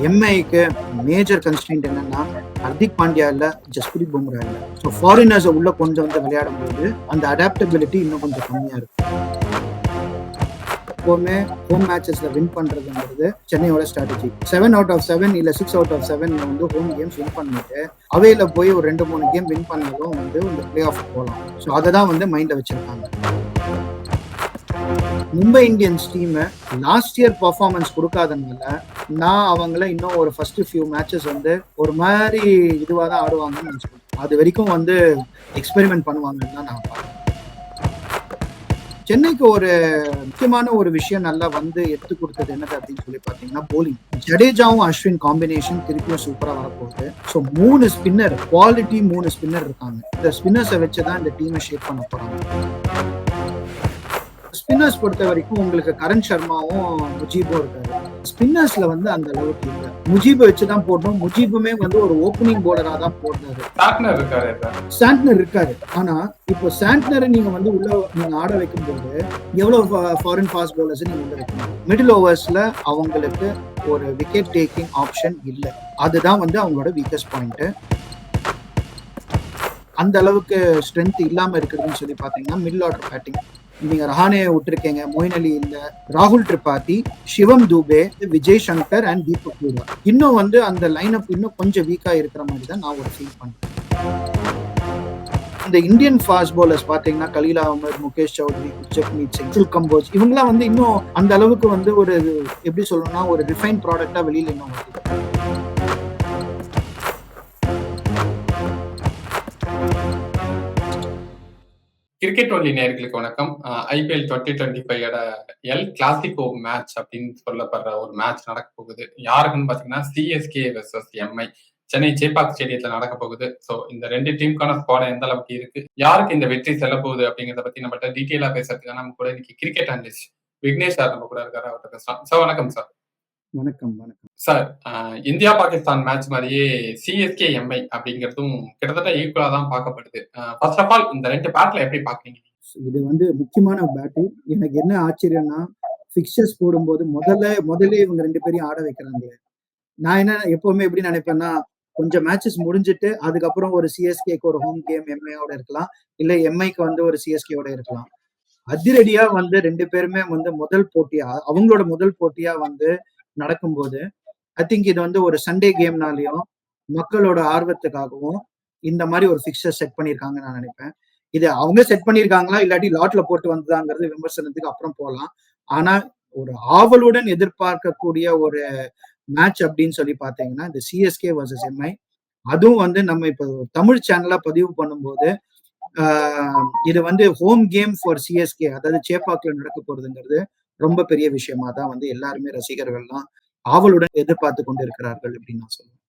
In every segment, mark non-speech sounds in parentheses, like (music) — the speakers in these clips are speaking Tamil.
எம்ஐக்கு மேஜர் கன்ஸ்டன்ட் என்னன்னா ஹர்திக் பாண்டியா இல்ல ஜஸ்பிரீத் பும்ரா இல்ல. ஸோ ஃபாரினர்ஸை உள்ள கொண்டு வந்து விளையாடும் போது அந்த அடாப்டபிலிட்டி இன்னும் கொஞ்சம் கம்மியா இருக்கும் எப்போவுமே ஹோம் மேட்சஸ்ல வின் பண்றதுங்கிறது சென்னையோட strategy seven out of seven இல்ல சிக்ஸ் அவுட் ஆஃப் செவன் வந்து ஹோம் கேம்ஸ் வின் பண்ணிட்டு அவையில போய் ஒரு ரெண்டு மூணு கேம் வின் பண்ணதும் வந்து இந்த பிளே ஆஃப் போகலாம் ஸோ அதை தான் வந்து மைண்ட்ல வச்சிருக்காங்க. Mumbai Indians team last year performance கொடுக்காதனால நான் அவங்கள இன்னும் ஒரு ஃபர்ஸ்ட் ஃபியூ மேட்சஸ் வந்து ஒரு மாதிரி இதுவாக தான் ஆடுவாங்கன்னு நினச்சிக்கோங்க அது வரைக்கும் வந்து எக்ஸ்பெரிமெண்ட் பண்ணுவாங்கன்னு தான் நான் பார்க்குறேன். சென்னைக்கு ஒரு முக்கியமான ஒரு விஷயம் நல்லா வந்து எடுத்து கொடுத்தது என்னது அப்படின்னு சொல்லி பார்த்தீங்கன்னா போலிங் ஜடேஜாவும் அஸ்வின் காம்பினேஷன் திருப்பியும் சூப்பராக வரப்போகுது. ஸோ மூணு ஸ்பின்னர் குவாலிட்டி மூணு ஸ்பின்னர் இருக்காங்க. இந்த ஸ்பின்னர்ஸை வச்சு தான் இந்த டீமை ஷேப் பண்ண போகிறாங்க ஸ்பின்னர்ஸ் பொறுத்த வரைக்கும் உங்களுக்கு கரண் சர்மாவும் முஜீபும் இருக்காரு. ஸ்பின்னர்ஸ்ல வந்து அந்த அளவுக்கு இல்லை. முஜீபை வச்சு தான் போடணும். முஜீபுமே வந்து ஒரு ஓப்பனிங் போலரா தான் போடுறாரு. சாண்ட்னர் இருக்காரு ஆனா இப்போ சாண்ட்னரை நீங்க வந்து உள்ள நீங்க ஆட வைக்கும்போது எவ்வளவு ஃபாரின் ஃபாஸ்ட் பவுலர்ஸ் நீங்க உள்ள வைக்கணும் மிடில் ஓவர்ஸ்ல அவங்களுக்கு ஒரு விக்கெட் டேக்கிங் ஆப்ஷன் இல்லை. அதுதான் வந்து அவங்களோட வீக்கஸ்ட் பாயிண்ட் அந்த அளவுக்கு ஸ்ட்ரென்த் இல்லாம இருக்குதுன்னு சொல்லி பாத்தீங்கன்னா மிடில் ஆர்டர் பேட்டிங் நீங்க ரஹானே விட்டுருக்கீங்க. மொயின் அலி இல்ல. ராகுல் திரிபாதி சிவம் தூபே விஜய் சங்கர் அண்ட் தீபக் பூரா. இன்னும் வந்து அந்த லைன் அப் இன்னும் கொஞ்சம் வீக்கா இருக்கிற மாதிரி தான் நான் ஒரு ஃபீல் பண்றேன். இந்த இந்தியன் ஃபாஸ்ட் பவுலர்ஸ் பாத்தீங்கன்னா கலீலா அமர் முகேஷ் சௌத்ரி ஜப்மீத் சிங் சுல் கம்போஜ் இவங்கெல்லாம் வந்து இன்னும் அந்த அளவுக்கு வந்து ஒரு எப்படி சொல்லணும்னா ஒரு ரிஃபைன் ப்ராடக்டா வெளியில இன்னும் வருது. கிரிக்கெட் ஒன்லி நேர்களுக்கு வணக்கம். IPL twenty twenty five El Clasico match அப்படின்னு சொல்லப்படுற ஒரு மேட்ச் நடக்க போகுது. யாருக்குன்னு பாத்தீங்கன்னா CSK versus MI Chennai Chepauk ஸ்டேடியத்துல நடக்க போகுது. சோ இந்த ரெண்டு டீமுக்கான ஸ்குவாட் எந்த அளவுக்கு இருக்கு? யாருக்கு இந்த வெற்றி செல்ல போகுது அப்படிங்கறத பத்தி நம்மகிட்ட டீட்டெயிலா பேசுறதுக்காக நம்ம கூட இன்னைக்கு கிரிக்கெட் அனலிஸ்ட் விக்னேஷ் சார் நம்ம கூட இருக்காரு. அவர்கிட்ட பேசலாம். சார் வணக்கம் சார் வணக்கம் வணக்கம். சார் இந்தியா பாகிஸ்தான் மேட்ச் மாதிரியே சிஎஸ்கே எம்ஐ அப்படிங்கிறதும் கிட்டத்தட்ட ஈக்குவலா தான் பார்க்கப்படுது. ஃபர்ஸ்ட் ஆஃப் ஆல் இந்த ரெண்டு பேட்ல எப்படி பாக்குறீங்க இது வந்து முக்கியமான பேட்டில் எனக்கு என்ன ஆச்சரியம்னா பிக்சர்ஸ் போடும்போது முதல்ல முதல்ல இவங்க ரெண்டு பேரையும் ஆட வைக்கிறாங்க நான் என்ன எப்பவுமே எப்படி நினைப்பேன்னா கொஞ்சம் மேட்சஸ் முடிஞ்சிட்டு அதுக்கப்புறம் ஒரு சிஎஸ்கேக்கு ஒரு ஹோம் கேம் எம்ஐயோட இருக்கலாம். இல்ல எம்ஐக்கு வந்து ஒரு சிஎஸ்கேவோட இருக்கலாம். அதிரடியா வந்து ரெண்டு பேருமே வந்து முதல் போட்டியா அவங்களோட முதல் போட்டியா வந்து நடக்கும்போது ஐ திங்க் இது வந்து ஒரு சண்டே கேம்னாலையும் மக்களோட ஆர்வத்துக்காகவும் இந்த மாதிரி ஒரு ஃபிக்சர் செட் பண்ணியிருக்காங்கன்னு நான் நினைப்பேன். இது அவங்க செட் பண்ணியிருக்காங்களா? இல்லாட்டி லாட்ல போட்டு வந்ததாங்கிறது விமர்சனத்துக்கு அப்புறம் போகலாம். ஆனா ஒரு ஆவலுடன் எதிர்பார்க்கக்கூடிய ஒரு மேட்ச் அப்படின்னு சொல்லி பார்த்தீங்கன்னா இந்த சிஎஸ்கே வர்சஸ் எம்ஐ அதுவும் வந்து நம்ம இப்போ தமிழ் சேனலா பதிவு பண்ணும்போது இது வந்து ஹோம் கேம் ஃபார் சிஎஸ்கே அதாவது சேப்பாக்கில் நடக்க போறதுங்கிறது ரொம்ப பெரிய விஷயமா தான் வந்து எல்லாருமே ரசிகர்கள்லாம் ஆவலுடன் எதிர்பார்த்து கொண்டு இருக்கிறார்கள் அப்படின்னு நான் சொல்லுவேன்.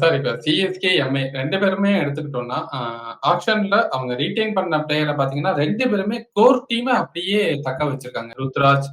சார் இப்ப சிஎஸ்கே எம்ஏ ரெண்டு பேருமே எடுத்துக்கிட்டோம்னா ஆப்ஷன்ல அவங்க ரீடைன் பண்ண பிளேயரை பாத்தீங்கன்னா ரெண்டு பேருமே கோர் டீமை அப்படியே தக்க வச்சிருக்காங்க. ருத்ராஜ்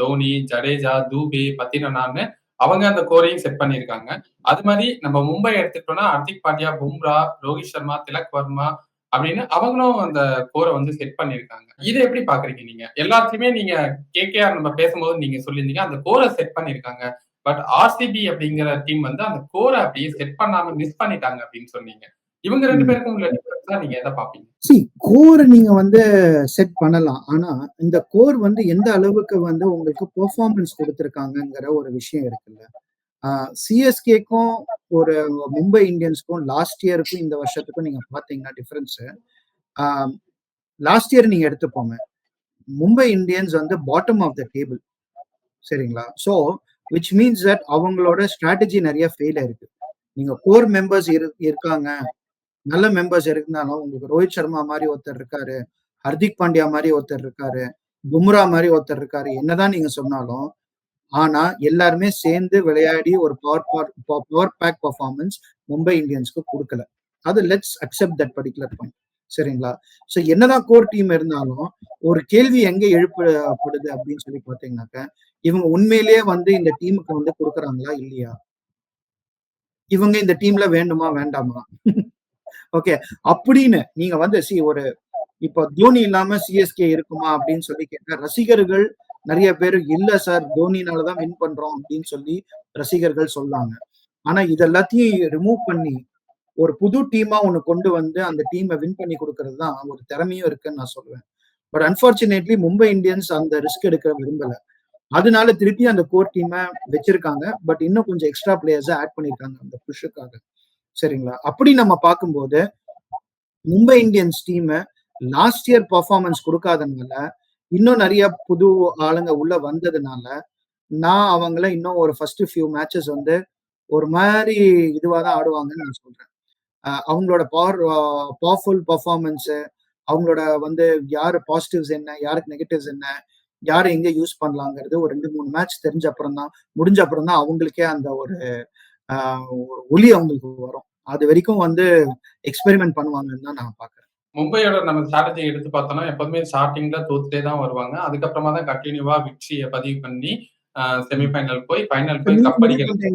தோனி ஜடேஜா தூபி பத்திரனான்னு அவங்க அந்த கோரையும் செட் பண்ணியிருக்காங்க. அது மாதிரி நம்ம மும்பை எடுத்துக்கிட்டோம்னா ஹர்திக் பாண்டியா பும்ரா ரோஹித் சர்மா திலக் வர்மா அப்படின்னு அவங்களும் அந்த கோரை வந்து செட் பண்ணியிருக்காங்க. இதை எப்படி பாக்குறீங்க நீங்க? எல்லாத்தையுமே நீங்க கேகேஆர் நம்ம பேசும்போது நீங்க சொல்லியிருந்தீங்க அந்த கோரை செட் பண்ணியிருக்காங்க. பட் ஆர்சிபி அப்படிங்கிற டீம் வந்து அந்த கோரை அப்படியே செட் பண்ணாம மிஸ் பண்ணிட்டாங்க அப்படின்னு சொன்னீங்க. இவங்க ரெண்டு பேருக்கும் உள்ள டிஃபரன்ஸ் தான் நீங்க எதை பாப்பீங்க சி கோர் நீங்க வந்து செட் பண்ணலாம். ஆனா இந்த கோர் வந்து எந்த அளவுக்கு வந்து உங்களுக்கு பெர்ஃபார்மன்ஸ் கொடுத்துருக்காங்கங்கிற ஒரு விஷயம் இருக்குல்ல. சிஎஸ்கேக்கும் ஒரு மும்பை இந்தியன்ஸ்க்கும் லாஸ்ட் இயருக்கும் இந்த வருஷத்துக்கும் நீங்க பாத்தீங்கன்னா டிஃபரன்ஸ் லாஸ்ட் இயர் நீங்க எடுத்துப்போங்க மும்பை இந்தியன்ஸ் வந்து பாட்டம் ஆஃப் த டேபிள் சரிங்களா? ஸோ விச் மீன்ஸ் தட் அவங்களோட ஸ்ட்ராட்டஜி நிறைய ஃபெயில் ஆயிருக்கு. நீங்க கோர் மெம்பர்ஸ் இருக்காங்க. நல்ல மெம்பர்ஸ் இருந்தாலும் உங்களுக்கு ரோஹித் சர்மா மாதிரி ஒருத்தர் இருக்காரு ஹர்திக் பாண்டியா மாதிரி ஒருத்தர் இருக்காரு பும்ரா மாதிரி ஒருத்தர் இருக்காரு. என்னதான் நீங்க சொன்னாலும் ஆனா எல்லாருமே சேர்ந்து விளையாடி ஒரு power power pack performance Mumbai இந்தியன்ஸ்க்கு கொடுக்கல. அது let's accept that particular point சரிங்களா? ஸோ என்னதான் கோர் டீம் இருந்தாலும் ஒரு கேள்வி எங்க எழுப்பப்படுது அப்படின்னு சொல்லி பார்த்தீங்கன்னாக்க இவங்க உண்மையிலேயே வந்து இந்த டீமுக்கு வந்து கொடுக்குறாங்களா இல்லையா? இவங்க இந்த டீம்ல வேண்டுமா வேண்டாமா? (laughs) ஓகே அப்படின்னு நீங்க வந்து சி ஒரு இப்போ தோனி இல்லாம சிஎஸ்கே இருக்குமா அப்படின்னு சொல்லி கேட்டா ரசிகர்கள் நிறைய பேர் இல்ல சார் தோனினாலதான் வின் பண்றோம் அப்படின்னு சொல்லி ரசிகர்கள் சொல்லாங்க. ஆனா இது எல்லாத்தையும் ரிமூவ் பண்ணி ஒரு புது டீமா ஒன்று கொண்டு வந்து அந்த டீமை வின் பண்ணி கொடுக்கறது தான் ஒரு திறமையும் இருக்குன்னு நான் சொல்லுவேன். பட் அன்பார்ச்சுனேட்லி மும்பை இந்தியன்ஸ் அந்த ரிஸ்க் எடுக்க விரும்பல. அதனால திருப்பி அந்த கோர் டீமை வச்சிருக்காங்க. பட் இன்னும் கொஞ்சம் எக்ஸ்ட்ரா பிளேயர்ஸை ஆட் பண்ணியிருக்காங்க அந்த புஷுக்காக சரிங்களா? அப்படி நம்ம பார்க்கும்போது Mumbai Indians team last year performance கொடுக்காதனால இன்னும் நிறைய புது ஆளுங்க உள்ள வந்ததுனால நான் அவங்கள இன்னும் ஒரு ஃபர்ஸ்ட் ஃபியூ மேட்சஸ் வந்து ஒரு மாதிரி இதுவாக தான் ஆடுவாங்கன்னு நான் சொல்றேன். அவங்களோட பவர் பவர்ஃபுல் பர்ஃபார்மன்ஸு அவங்களோட வந்து யார் பாசிட்டிவ்ஸ் என்ன யாருக்கு நெகட்டிவ்ஸ் என்ன யார் எங்க யூஸ் பண்ணலாங்கிறது ஒரு ரெண்டு மூணு மேட்ச் தெரிஞ்ச அப்புறம் தான் முடிஞ்ச அப்புறம் தான் அவங்களுக்கே அந்த ஒரு ஒரு ஒலி அவங்களுக்கு வரும். அது வரைக்கும் வந்து எக்ஸ்பெரிமெண்ட் பண்ணுவாங்கன்னு தான் நான் பார்க்குறேன். மும்பையோட நம்ம ஸ்ட்ராட்டஜி எடுத்து பார்த்தோம்னா எப்போதுமே ஸ்டார்டிங்ல தோத்துட்டே தான் வருவாங்க. அதுக்கப்புறமா தான் கண்டினியூவா விக்டரியை பதிவு பண்ணி செமிஃபைனல் போய் ஃபைனல் போய் கப் அடிக்கிறது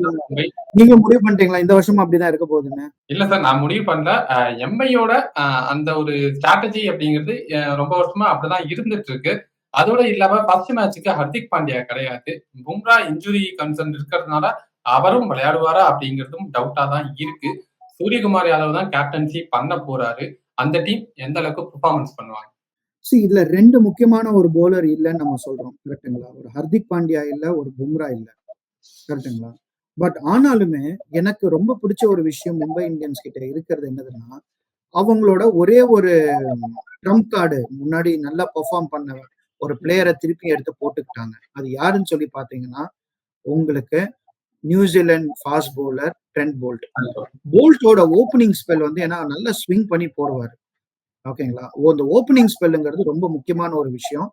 நீங்க முடிவு பண்ணிட்டீங்களா? இந்த வருஷம் அப்படிதான் இருக்க போகுதுன்னு? இல்ல சார் நான் முடிவு பண்ணல. எம்ஐயோட அந்த ஒரு ஸ்ட்ராட்டஜி அப்படிங்கிறது ரொம்ப வருஷமா அப்படிதான் இருந்துட்டு இருக்கு அதோட இல்லாம ஃபர்ஸ்ட் மேட்சுக்கு ஹர்திக் பாண்டியா கிடையாது. பும்ரா இன்ஜுரி கன்சர்ன் இருக்கிறதுனால அவரும் விளையாடுவாரா அப்படிங்கிறதும் டவுட்டா தான் இருக்கு. சூரியகுமார் யாதவ் தான் கேப்டன்சி பண்ண போறாரு. அந்த டீம் எந்த அளவுக்கு பெர்ஃபார்மன்ஸ் பண்ணுவாங்க? சி இதுல ரெண்டு முக்கியமான ஒரு போலர் இல்லைன்னு நம்ம சொல்றோம். கரெக்டுங்களா ஒரு ஹர்திக் பாண்டியா இல்ல ஒரு பும்ரா இல்ல. கரெக்டுங்களா பட் ஆனாலுமே எனக்கு ரொம்ப பிடிச்ச ஒரு விஷயம் மும்பை இந்தியன்ஸ் கிட்ட இருக்கிறது என்னதுன்னா அவங்களோட ஒரே ஒரு ட்ரம்ப் கார்டு முன்னாடி நல்லா பெர்ஃபார்ம் பண்ண ஒரு பிளேயரை திருப்பி எடுத்து போட்டுக்கிட்டாங்க. அது யாருன்னு சொல்லி பாத்தீங்கன்னா உங்களுக்கு New Zealand fast bowler Trent Boult போல்ட்டோட opening spell வந்து ஏன்னா நல்லா ஸ்விங் பண்ணி போடுவார். ஓகேங்களா ஓ, இந்த ஓப்பனிங் ஸ்பெல்லுங்கிறது ரொம்ப முக்கியமான ஒரு விஷயம்.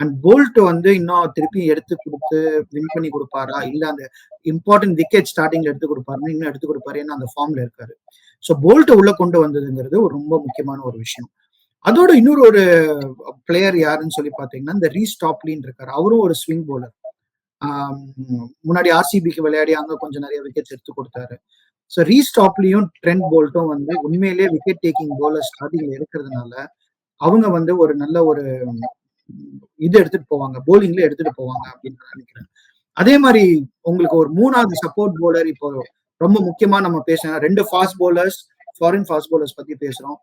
அண்ட் போல்ட் வந்து இன்னும் திருப்பி எடுத்து கொடுத்து வின் பண்ணி கொடுப்பாரா? இல்ல அந்த இம்பார்ட்டன்ட் விக்கெட் ஸ்டார்டிங்ல எடுத்து கொடுப்பாருன்னு இன்னும் எடுத்து கொடுப்பாரு ஏன்னா அந்த ஃபார்ம்ல இருக்காரு. ஸோ போல்ட்டை உள்ள கொண்டு வந்ததுங்கிறது ஒரு ரொம்ப முக்கியமான ஒரு விஷயம். அதோட இன்னொரு ஒரு பிளேயர் யாருன்னு சொல்லி பாத்தீங்கன்னா இந்த ரீஸ்டாப்லின்னு இருக்காரு. அவரும் ஒரு ஸ்விங் போலர் முன்னாடி ஆர்சிபிக்கு விளையாடி அங்க கொஞ்சம் நிறைய விக்கெட்ஸ் எடுத்து கொடுத்தாரு. ஸோ ரீஸ்டாப்லயும் ட்ரெண்ட் போல்ட்டும் வந்து உண்மையிலேயே விக்கெட் டேக்கிங் போலர் ஸ்டார்டிங்ல இருக்கிறதுனால அவங்க வந்து ஒரு நல்ல ஒரு இது எடுத்துட்டு போவாங்க போலிங்ல எடுத்துட்டு போவாங்க அப்படின்னு நினைக்கிறேன். அதே மாதிரி உங்களுக்கு ஒரு மூணாவது சப்போர்ட் போலர் இப்போ ரொம்ப முக்கியமா நம்ம பேசுறோம் ரெண்டு fast bowlers foreign fast bowlers பத்தி பேசுறோம்.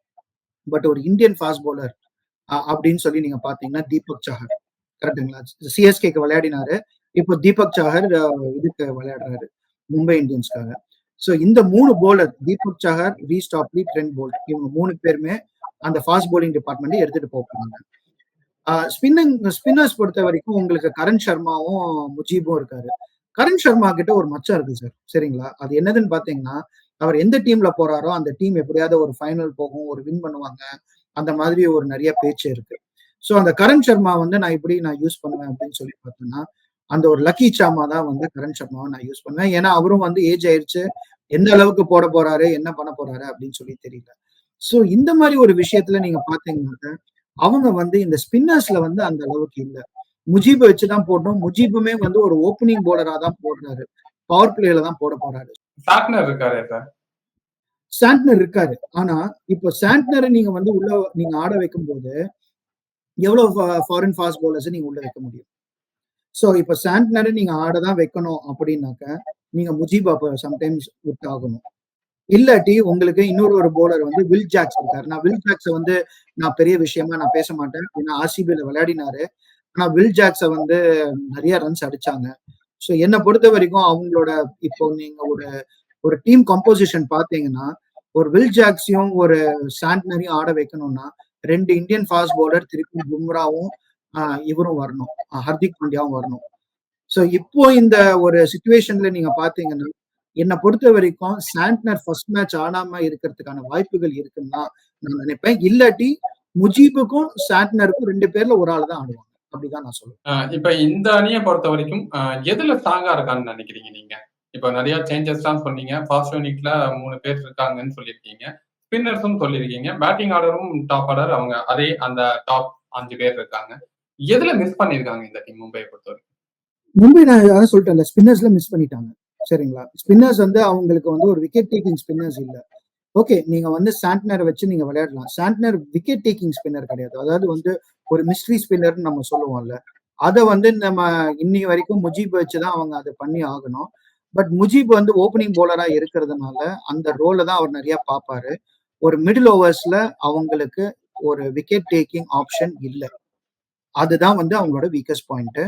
பட் ஒரு இந்தியன் ஃபாஸ்ட் போலர் அப்படின்னு சொல்லி நீங்க பாத்தீங்கன்னா தீபக் சஹர். கரெக்டுங்களா சிஎஸ்கேக்கு விளையாடினாரு. இப்போ தீபக் சாகர் இதுக்கு விளையாடுறாரு மும்பை இந்தியன்ஸ்க்காக. ஸோ இந்த மூணு bowler Deepak Chahar Reece Topley Trent Boult இவங்க மூணு பேருமே அந்த ஃபாஸ்ட் போலிங் டிபார்ட்மெண்ட் எடுத்துட்டு போகிறாங்க ஸ்பின்னிங் ஸ்பின்னர்ஸ் பொறுத்த வரைக்கும் உங்களுக்கு கரண் சர்மாவும் முஜீபும் இருக்காரு. கரண் சர்மா கிட்ட ஒரு மச்சம் இருக்கு சார் சரிங்களா? அது என்னதுன்னு பாத்தீங்கன்னா அவர் எந்த டீம்ல போறாரோ அந்த டீம் எப்படியாவது ஒரு ஃபைனல் போகும் ஒரு வின் பண்ணுவாங்க அந்த மாதிரி ஒரு நிறைய பேச்சு இருக்கு. ஸோ அந்த கரண் சர்மா வந்து நான் இப்படி நான் யூஸ் பண்ணுவேன் அப்படின்னு சொல்லி பார்த்தோம்னா அந்த ஒரு லக்கி சாமா தான் வந்து கரண் சர்மாவை நான் யூஸ் பண்ணுவேன் ஏன்னா அவரும் வந்து ஏஜ் ஆயிடுச்சு எந்த அளவுக்கு போட போறாரு என்ன பண்ண போறாரு அப்படின்னு சொல்லி தெரியல. ஸோ இந்த மாதிரி ஒரு விஷயத்துல நீங்க பாத்தீங்கன்னாக்க அவங்க வந்து இந்த ஸ்பின்னர்ஸ்ல வந்து அந்த அளவுக்கு இல்ல. முஜீபை வச்சுதான் போடணும். முஜீபுமே வந்து ஒரு ஓப்பனிங் போலரா தான் போடுறாரு. பவர் பிளேல தான் போட போறாரு. சாட்னர் இருக்காரு சாண்ட்னர் இருக்காரு. ஆனா இப்போ சாண்ட்னரை நீங்க வந்து உள்ள நீங்க ஆட வைக்கும் போது எவ்வளவு ஃபாரின் ஃபாஸ்ட் பவுலர்ஸ் நீங்க உள்ள வைக்க முடியும்? ஸோ இப்போ சாண்ட்னரை நீங்க ஆட தான் வைக்கணும் அப்படின்னாக்க நீங்க முஜீப் சம்டைம்ஸ் விட்டு ஆகணும் இல்லாட்டி உங்களுக்கு இன்னொரு ஒரு போலர் வந்து வில் ஜாக்ஸ் இருக்காரு. நான் வில் ஜாக்ஸை வந்து நான் பெரிய விஷயமா நான் பேச மாட்டேன். ஏன்னா ஆர்சிபியில் விளையாடினாரு. ஆனா வில் ஜாக்ஸை வந்து நிறைய ரன்ஸ் அடிச்சாங்க. ஸோ என்னை பொறுத்த வரைக்கும் அவங்களோட இப்போ நீங்க ஒரு ஒரு டீம் கம்போசிஷன் பார்த்தீங்கன்னா ஒரு வில் ஜாக்ஸையும் ஒரு சாண்ட்னரையும் ஆட வைக்கணும்னா ரெண்டு இந்தியன் ஃபாஸ்ட் பவுலர் திருப்பி பும்ராவும் இவரும் வரணும். ஹர்திக் பாண்டியாவும் வரணும். ஸோ இப்போ இந்த ஒரு சுச்சுவேஷன்ல நீங்க பாத்தீங்கன்னா என்னை பொறுத்த வரைக்கும் சாண்ட்னர் ஃபர்ஸ்ட் மேட்ச் ஆடாம இருக்கிறதுக்கான வாய்ப்புகள் இருக்குன்னு தான் நான் நினைப்பேன். இல்லாட்டி முஜீபுக்கும் சாண்ட்னருக்கும் ரெண்டு பேர்ல ஒரு ஆள் தான் ஆடுவாங்க. அப்படிதான் நான் சொல்லுவேன். இப்ப இந்த அணியை பொறுத்த வரைக்கும் எதுல ஸ்ட்ராங்கா இருக்கான்னு நினைக்கிறீங்க நீங்க? இப்ப நிறைய சேஞ்சஸ் தான் சொன்னீங்க. ஃபாஸ்ட் யூனிட்ல மூணு பேர் இருக்காங்கன்னு சொல்லியிருக்கீங்க. ஸ்பின்னர்ஸும் சொல்லியிருக்கீங்க. பேட்டிங் ஆர்டரும் டாப் ஆர்டர் அவங்க அதே அந்த டாப் அஞ்சு பேர் இருக்காங்க. எதுல மிஸ் பண்ணிருக்காங்க இந்த டீம் மும்பையை பொறுத்த வரைக்கும் மும்பை நான் அதான் சொல்லிட்டேன் ஸ்பின்னர்ஸ்ல மிஸ் பண்ணிட்டாங்க. சரிங்களா? ஸ்பின்னர்ஸ் வந்து அவங்களுக்கு வந்து ஒரு விக்கெட் டேக்கிங் ஸ்பின்னர்ஸ் இல்ல. ஓகே நீங்க வந்து சாண்ட்னர் வச்சு நீங்க விளையாடலாம். சாண்ட்னர் விக்கெட் டேக்கிங் ஸ்பின்னர் கிடையாது. அதாவது வந்து ஒரு மிஸ்ட்ரி ஸ்பின்னர்னு நம்ம சொல்லுவோம்ல. அதை வந்து நம்ம இன்னி வரைக்கும் முஜீப் வச்சு தான் அவங்க அதை பண்ணி ஆகணும். பட் முஜீப் வந்து ஓப்பனிங் போலரா இருக்கிறதுனால அந்த ரோல தான் அவர் நிறைய பார்ப்பாரு. ஒரு மிடில் ஓவர்ஸ்ல அவங்களுக்கு ஒரு விக்கெட் டேக்கிங் ஆப்ஷன் இல்லை. அதுதான் வந்து அவங்களோட வீக்கஸ்ட் பாயிண்ட்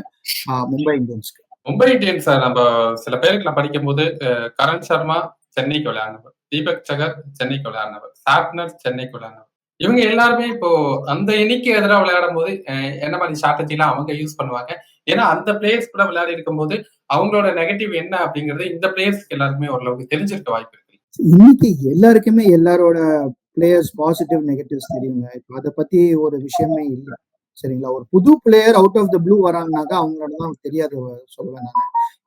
மும்பை இந்தியன்ஸ்க்கு. மும்பை இந்தியன்ஸ் நம்ம சில பேருக்கு நான் படிக்கும்போது அஹ், கரண் சர்மா சென்னைக்கு விளையாடினவர் தீபக் சகர் சென்னைக்கு விளையாடினவர் சாப்னர் சென்னைக்கு விளையாடினவர். இவங்க எல்லாருமே இப்போ அந்த எண்ணிக்கை எதிராக விளையாடும் போது என்ன மாதிரி ஸ்ட்ராட்டஜிலாம் அவங்க யூஸ் பண்ணுவாங்க? ஏன்னா அந்த பிளேயர்ஸ் கூட விளையாடி இருக்கும்போது அவங்களோட நெகட்டிவ் என்ன அப்படிங்கறது இந்த பிளேயர்ஸ்க்கு எல்லாருக்குமே ஓரளவுக்கு தெரிஞ்சிருக்க வாய்ப்பு இருக்கு. இன்னைக்கு எல்லாருக்குமே எல்லாரோட பிளேயர்ஸ் பாசிட்டிவ் நெகட்டிவ்ஸ் தெரியுங்க. இப்போ அதை பத்தி ஒரு விஷயமே இல்லை. சரிங்களா? ஒரு புது player out of the blue வராங்கனாக்கா அவங்களோட தான் தெரியாது சொல்லுவேன் நான்.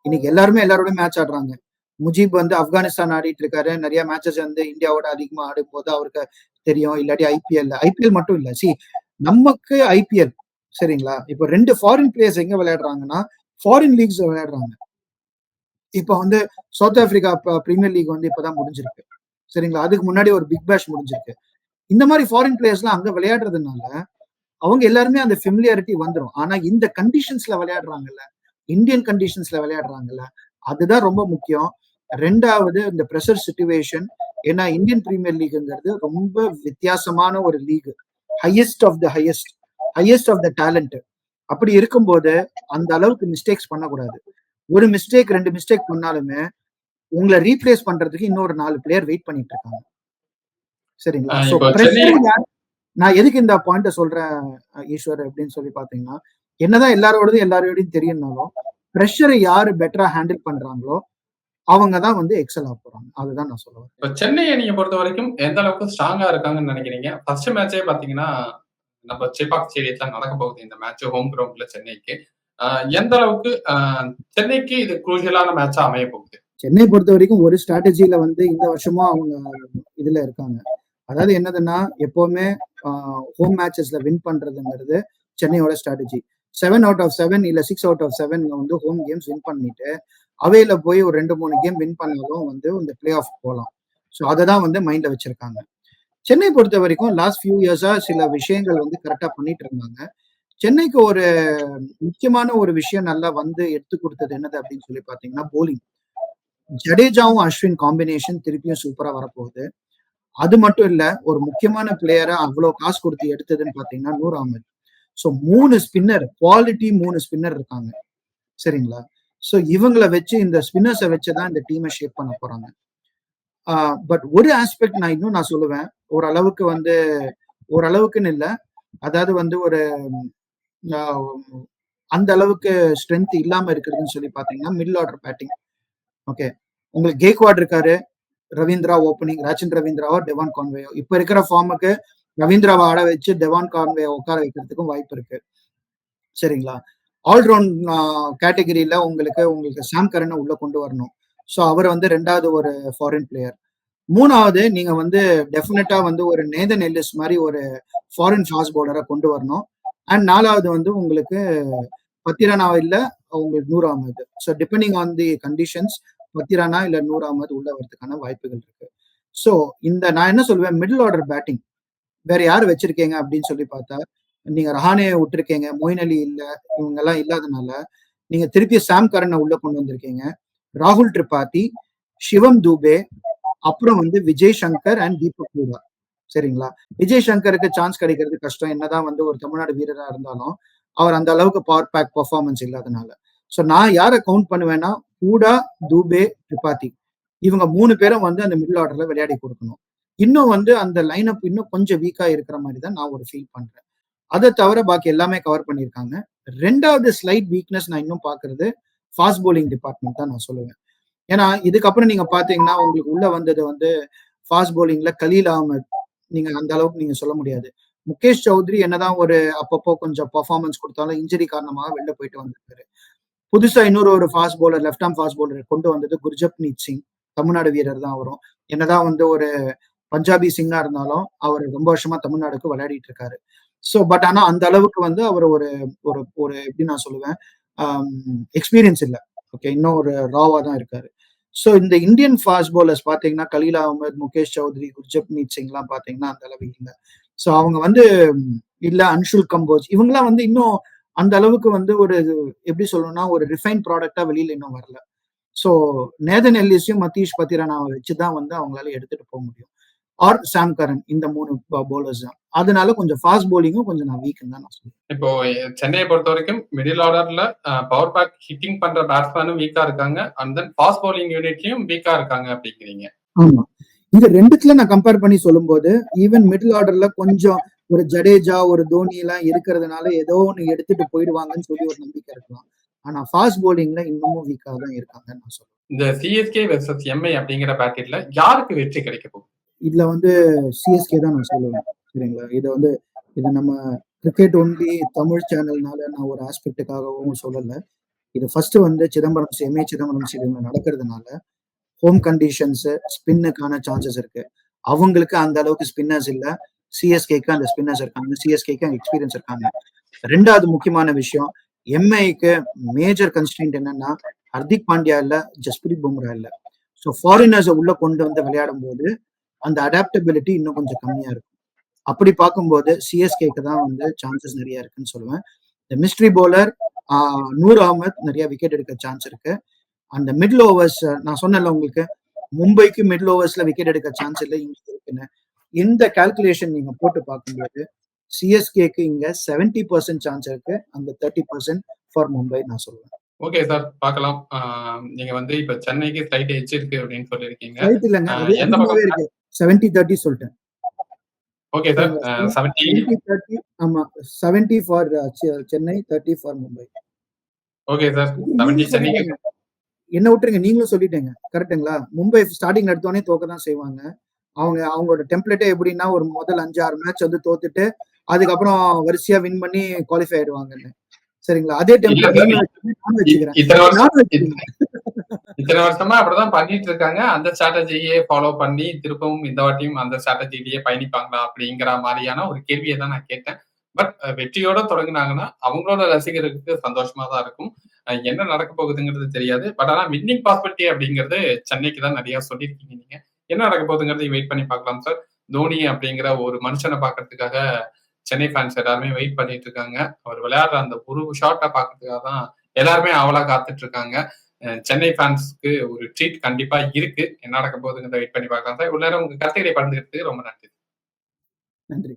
இன்னைக்கு எல்லாருமே எல்லாரோட மேட்ச் ஆடுறாங்க. முஜீப் வந்து ஆப்கானிஸ்தான் ஆடிட்டு இருக்காரு. நிறைய மேட்சஸ் வந்து இந்தியாவோட அதிகமா ஆடும் போது அவருக்கு தெரியும். இல்லாட்டி ஐபிஎல் ஐபிஎல் மட்டும் இல்ல. சி நமக்கு ஐபிஎல் சரிங்களா? இப்போ ரெண்டு ஃபாரின் பிளேயர்ஸ் எங்க விளையாடுறாங்கன்னா ஃபாரின் லீக்ஸ் விளையாடுறாங்க. இப்போ வந்து சவுத் ஆப்பிரிக்கா பிரீமியர் லீக் வந்து இப்பதான் முடிஞ்சிருக்கு. சரிங்களா? அதுக்கு முன்னாடி ஒரு பிக் பேஷ் முடிஞ்சிருக்கு. இந்த மாதிரி ஃபாரின் பிளேயர்ஸ்லாம் அங்க விளையாடுறதுனால அவங்க எல்லாருமே அந்த ஃபெமிலியாரிட்டி வந்துடும் ஆனா இந்த கண்டிஷன்ஸ்ல விளையாடுறாங்கல்ல இந்தியன் கண்டிஷன்ஸ்ல விளையாடுறாங்கல்ல அதுதான் ரொம்ப முக்கியம். ரெண்டாவது இந்த ப்ரெஷர் சுச்சுவேஷன் ஏன்னா இந்தியன் பிரீமியர் லீக்ங்கிறது ரொம்ப வித்தியாசமான ஒரு league highest of the highest highest of the talent அப்படி இருக்கும்போது அந்த அளவுக்கு மிஸ்டேக்ஸ் பண்ணக்கூடாது. ஒரு மிஸ்டேக் ரெண்டு மிஸ்டேக் பண்ணாலுமே உங்களை ரீப்ளேஸ் பண்றதுக்கு இன்னொரு நாலு பிளேயர் வெயிட் பண்ணிட்டு இருக்காங்க. சரிங்களா? நான் எதுக்கு இந்த பாயிண்ட சொல்றேன் ஈஸ்வர் அப்படின்னு சொல்லி பாத்தீங்கன்னா என்னதான் எல்லாரோடதும் எல்லாரோடையும் தெரியும்னாலும் ப்ரெஷரை யாரு பெட்டரா ஹேண்டில் பண்றாங்களோ அவங்க தான் வந்து எக்ஸல் ஆக போறாங்க. அதுதான் நான் சொல்லுவேன் இப்போ சென்னை அணியை பொறுத்த வரைக்கும் எந்த அளவுக்கு ஸ்ட்ராங்கா இருக்காங்கன்னு நினைக்கிறீங்க? ஃபர்ஸ்ட் மேட்சே பாத்தீங்கன்னா நம்ம சேப்பாக் ஸ்டேடியத்துல நடக்க போகுது இந்த மேட்ச் ஹோம் கிரவுண்ட்ல சென்னைக்கு. எந்த அளவுக்கு சென்னைக்கு இது குரூஷியலான மேட்சா அமைய போகுது? சென்னை பொறுத்த வரைக்கும் ஒரு ஸ்ட்ராட்டஜில வந்து இந்த வருஷமும் அவங்க இதுல இருக்காங்க. அதாவது என்னதுன்னா எப்பவுமே ஹோம் மேட்சஸ்ல வின் பண்றதுங்கிறது சென்னையோட strategy seven out of seven இல்ல சிக்ஸ் அவுட் ஆஃப் செவன்ல வந்து ஹோம் கேம்ஸ் வின் பண்ணிட்டு அவையில போய் ஒரு ரெண்டு மூணு கேம் வின் பண்ணாலும் வந்து இந்த பிளே ஆஃப் போகலாம் ஸோ அதை தான் வந்து மைண்ட்ல வச்சிருக்காங்க. சென்னை பொறுத்த வரைக்கும் லாஸ்ட் ஃபியூ இயர்ஸா சில விஷயங்கள் வந்து கரெக்டா பண்ணிட்டு இருந்தாங்க. சென்னைக்கு ஒரு முக்கியமான ஒரு விஷயம் நல்லா வந்து எடுத்து கொடுத்தது என்னது அப்படின்னு சொல்லி பாத்தீங்கன்னா போலிங் ஜடேஜாவும் அஸ்வின் காம்பினேஷன் திருப்பியும் சூப்பரா வரப்போகுது. அது மட்டும் இல்ல ஒரு முக்கியமான பிளேயரை அவ்வளவு காசு கொடுத்து எடுத்ததுன்னு பாத்தீங்கன்னா நூறு அகமது. ஸோ மூணு ஸ்பின்னர் குவாலிட்டி மூணு ஸ்பின்னர் இருக்காங்க. சரிங்களா? ஸோ இவங்களை வச்சு இந்த ஸ்பின்னர்ஸை வச்சு தான் இந்த டீமை ஷேப் பண்ண போறாங்க. பட் ஒரு ஆஸ்பெக்ட் நான் இன்னும் நான் சொல்லுவேன். ஓரளவுக்கு வந்து ஓரளவுக்குன்னு இல்லை. அதாவது வந்து ஒரு அந்த அளவுக்கு ஸ்ட்ரென்த் இல்லாம இருக்கிறதுன்னு சொல்லி பாத்தீங்கன்னா மிடில் ஆர்டர் பேட்டிங் ஓகே உங்களுக்கு கேக்வாட் இருக்காரு. ரவீந்திரா ஓப்பனிங் ராச்சின் ரவீந்திராவோ டெவான் கான்வேயோ இப்ப இருக்கிற ஃபார்முக்கு ரவீந்திராவை ஆட வச்சு டெவான் கான்வே உட்கார வைக்கிறதுக்கும் வாய்ப்பு இருக்கு. சரிங்களா? ஆல்ரவுண்ட் கேட்டகரியில உங்களுக்கு உங்களுக்கு சாம் கரனை உள்ள கொண்டு வரணும். ஸோ அவர் வந்து ரெண்டாவது ஒரு ஃபாரின் பிளேயர் மூணாவது நீங்க வந்து டெஃபினட்டா வந்து ஒரு நேதன் எல்லிஸ் மாதிரி ஒரு ஃபாரின் ஃபாஸ்ட் பவுலரை கொண்டு வரணும். அண்ட் நாலாவது வந்து உங்களுக்கு பத்திரனாவில் இல்ல உங்களுக்கு நூறு ஆகுது so depending on the conditions Pathirana இல்ல நூறாவது உள்ள வரதுக்கான வாய்ப்புகள் இருக்கு. ஸோ இந்த நான் என்ன சொல்லுவேன் மிடில் ஆர்டர் பேட்டிங் வேற யார் வச்சிருக்கீங்க அப்படின்னு சொல்லி பார்த்தா நீங்க ரஹானே விட்டுருக்கீங்க மொயின் அலி இல்ல இவங்க எல்லாம் இல்லாதனால நீங்க திருப்பி சாம் கரனை உள்ள கொண்டு வந்திருக்கீங்க. ராகுல் திரிபாதி சிவம் தூபே அப்புறம் வந்து விஜய் சங்கர் அண்ட் தீபக் பூரா. சரிங்களா? விஜய் சங்கருக்கு சான்ஸ் கிடைக்கிறது கஷ்டம். என்னதான் வந்து ஒரு தமிழ்நாடு வீரரா இருந்தாலும் அவர் அந்த அளவுக்கு பவர் பேக் பர்ஃபார்மன்ஸ் இல்லாதனால. ஸோ நான் யாரை கவுண்ட் பண்ணுவேன்னா பூடா தூபே திரிபாதி இவங்க மூணு பேரும் வந்து அந்த மிடில் ஆர்டர்ல விளையாடி கொடுக்கணும். இன்னும் வந்து அந்த லைன் அப் இன்னும் கொஞ்சம் வீக்கா இருக்கிற மாதிரி தான் நான் ஒரு ஃபீல் பண்றேன். அதை தவிர பாக்கி எல்லாமே கவர் பண்ணியிருக்காங்க. ரெண்டாவது ஸ்லைட் வீக்னஸ் நான் இன்னும் பாக்குறது ஃபாஸ்ட் போலிங் டிபார்ட்மெண்ட் தான் நான் சொல்லுவேன். ஏன்னா இதுக்கப்புறம் நீங்க பாத்தீங்கன்னா உங்களுக்கு உள்ள வந்தது வந்து ஃபாஸ்ட் போலிங்ல கலீல் அகமத் நீங்க அந்த அளவுக்கு நீங்க சொல்ல முடியாது. முகேஷ் சௌத்ரி என்னதான் ஒரு அப்பப்போ கொஞ்சம் பர்ஃபார்மன்ஸ் கொடுத்தாலும் இன்ஜுரி காரணமாக வெளில போயிட்டு வந்திருக்காரு. புதுசா இன்னொரு ஒரு fast bowler left arm fast bowler கொண்டு வந்தது குர்ஜப்னீத் சிங். தமிழ்நாடு வீரர் தான் வரும் என்னதான் வந்து ஒரு பஞ்சாபி சிங்கா இருந்தாலும் அவர் ரொம்ப வருஷமா தமிழ்நாடுக்கு விளையாடிட்டு இருக்காரு. ஸோ பட் ஆனா அந்த அளவுக்கு வந்து அவர் ஒரு ஒரு ஒரு எப்படி நான் சொல்லுவேன்? எக்ஸ்பீரியன்ஸ் இல்லை. ஓகே இன்னும் ஒரு ராவா தான் இருக்காரு. ஸோ இந்த இந்தியன் ஃபாஸ்ட் பவுலர்ஸ் பாத்தீங்கன்னா கலீல் அகமது முகேஷ் சௌத்ரி குர்ஜப்னீத் சிங்லாம் பாத்தீங்கன்னா அந்த அளவு இல்லை. ஸோ அவங்க வந்து இல்லை இல்ல அன்ஷுல் கம்போஜ் இவங்கெல்லாம் வந்து இன்னும் அந்த அளவுக்கு வந்து ஒரு எப்படி சொல்லணும்னா ஒரு ரிஃபைன் ப்ராடக்டா வெளியில இன்னும் வரல. ஸோ நேதன் எல்லிஸையும் மத்தீஷ் பத்திரனாவை வச்சு தான் வந்து அவங்களால எடுத்துட்டு போக முடியும். ஆர் சாம் கரன் இந்த மூணு பவுலர்ஸ் தான். அதனால கொஞ்சம் ஃபாஸ்ட் bowling-ம் கொஞ்சம் நான் வீக்குன்னு தான் நான் சொல்லுவேன் இப்போ சென்னையை பொறுத்த வரைக்கும் மிடில் ஆர்டர்ல பவர் பேக் ஹிட்டிங் பண்ற பேட்ஸ்மேனும் வீக்கா இருக்காங்க. அண்ட் தென் ஃபாஸ்ட் bowling யூனிட்லயும் வீக்கா இருக்காங்க அப்படிங்கிறீங்க. ஆமா. இந்த ரெண்டுத்துல நான் கம்பேர் பண்ணி சொல்லும்போது ஈவன் மிடில் ஆர்டர்ல கொஞ்சம் ஒரு ஜடேஜா ஒரு தோனி எல்லாம் இருக்கிறதுனால ஏதோ ஒண்ணு எடுத்துட்டு போயிடுவாங்கன்னு சொல்லி ஒரு நம்பிக்கை இருக்கலாம். ஆனா ஃபாஸ்ட் bowling-ல இன்னமும் வீக்கா தான் இருக்காங்கன்னு நான் சொல்லுவேன் இந்த சிஎஸ்கே வெர்சஸ் எம்ஐ அப்படிங்கிற பேக்கெட்ல யாருக்கு வெற்றி கிடைக்க போகுது? இதுல வந்து சிஎஸ்கே தான் நான் சொல்லுவேன். சரிங்களா? இதை வந்து இது நம்ம கிரிக்கெட் ஒன்லி தமிழ் சேனல்னால நான் ஒரு ஆஸ்பெக்டுக்காகவும் சொல்லல. இது ஃபர்ஸ்ட் வந்து சிதம்பரம் எம்ஏ சிதம்பரம் ஸ்டேடியம்ல நடக்கிறதுனால ஹோம் கண்டிஷன்ஸ் ஸ்பின்னுக்கான சான்சஸ் இருக்கு. அவங்களுக்கு அந்த அளவுக்கு ஸ்பின்னர்ஸ் இல்ல. சிஎஸ்கேக்கு அந்த ஸ்பின்னர்ஸ் இருக்காங்க சிஎஸ்கேக்கு எக்ஸ்பீரியன்ஸ் இருக்காங்க. ரெண்டாவது முக்கியமான விஷயம் எம்ஐக்கு மேஜர் கன்ஸ்டன்ட் என்னன்னா ஹர்திக் பாண்டியா இல்ல ஜஸ்பிரீத் பும்ரா இல்ல. ஸோ ஃபாரினர்ஸை உள்ள கொண்டு வந்து விளையாடும் போது அந்த அடாப்டபிலிட்டி இன்னும் கொஞ்சம் கம்மியா இருக்கும். அப்படி பார்க்கும்போது சிஎஸ்கேக்கு தான் வந்து சான்சஸ் நிறைய இருக்குன்னு சொல்லுவேன். இந்த மிஸ்ட்ரி போலர் நூர் அகமத் நிறைய விக்கெட் எடுக்க சான்ஸ் இருக்கு. அந்த மிடில் ஓவர்ஸ் நான் சொன்னேன்ல உங்களுக்கு மும்பைக்கு மிடில் ஓவர்ஸ்ல விக்கெட் எடுக்க சான்ஸ் இல்லை இங்கே இருக்குன்னு. இந்த கால்குலேஷன் நீங்க போட்டு பார்க்கும்போது சிஎஸ்கேக்கு இங்க செவன்டி பர்சன்ட் சான்ஸ் இருக்கு. அந்த தேர்ட்டி பர்சன்ட் ஃபார் மும்பை நான் சொல்லுவேன் ஓகே சார் பார்க்கலாம். நீங்க வந்து இப்ப சென்னைக்கு ஸ்லைட் எச் இருக்கு அப்படின்னு சொல்லியிருக்கீங்க. ரைட் இல்லைங்க. எந்த பக்கம்? இருக்கு. செவன்டி தேர்ட்டி சொல்லிட்டேன். Okay sir seventy seventy thirty ஆமா seventy for Chennai thirty for Mumbai okay sir seventy சென்னைக்கு என்ன விட்டுருங்க. நீங்களும் சொல்லிட்டீங்க. கரெக்ட்டுங்களா மும்பை ஸ்டார்டிங் எடுத்தோடனே தோக்க தான் செய்வாங்க. அவங்க அவங்களோட டெம்ப்ளேட்டே எப்படின்னா ஒரு முதல் அஞ்சு ஆறு மேட்ச் வந்து தோத்துட்டு அதுக்கப்புறம் வரிசையா வின் பண்ணி குவாலிஃபை ஆயிடுவாங்கன்னு சரிங்களா? அதே டெம்ப்ளேட் இத்தனை வருஷம் அப்படிதான் பண்ணிட்டு இருக்காங்க. அந்த ஸ்ட்ராட்டஜியே ஃபாலோ பண்ணி திருப்பவும் இந்த வாட்டியும் அந்த ஸ்ட்ராட்டஜிலேயே பயணிப்பாங்களா அப்படிங்கிற மாதிரியான ஒரு கேள்வியை தான் நான் கேட்டேன். பட் வெற்றியோட தொடங்குனாங்கன்னா அவங்களோட ரசிகருக்கு சந்தோஷமா தான் இருக்கும். என்ன நடக்க போகுதுங்கிறது தெரியாது. பட் ஆனா வின்னிங் பாசிபிலிட்டி அப்படிங்கிறது சென்னைக்கு தான் நிறைய சொல்லியிருக்கீங்க நீங்க. என்ன நடக்க போகுதுங்கிறதை வெயிட் பண்ணி பார்க்கலாம் சார் தோனி அப்படிங்கிற ஒரு மனுஷனை பார்க்கறதுக்காக சென்னை ஃபேன்ஸ் எல்லாருமே வெயிட் பண்ணிட்டு இருக்காங்க. அவர் விளையாடுற அந்த ஒரு ஷாட்டை பார்க்கறதுக்காக தான் எல்லாருமே அவளா காத்துட்டு இருக்காங்க. சென்னை ஃபேன்ஸ்க்கு ஒரு ட்ரீட் கண்டிப்பா இருக்கு. என்ன நடக்க போகுதுங்கிறத வெயிட் பண்ணி பார்க்கலாம் சார் இவ்வளவு நேரம் உங்க கருத்துக்களை பகிர்ந்துக்கிறதுக்கு ரொம்ப நன்றி. நன்றி.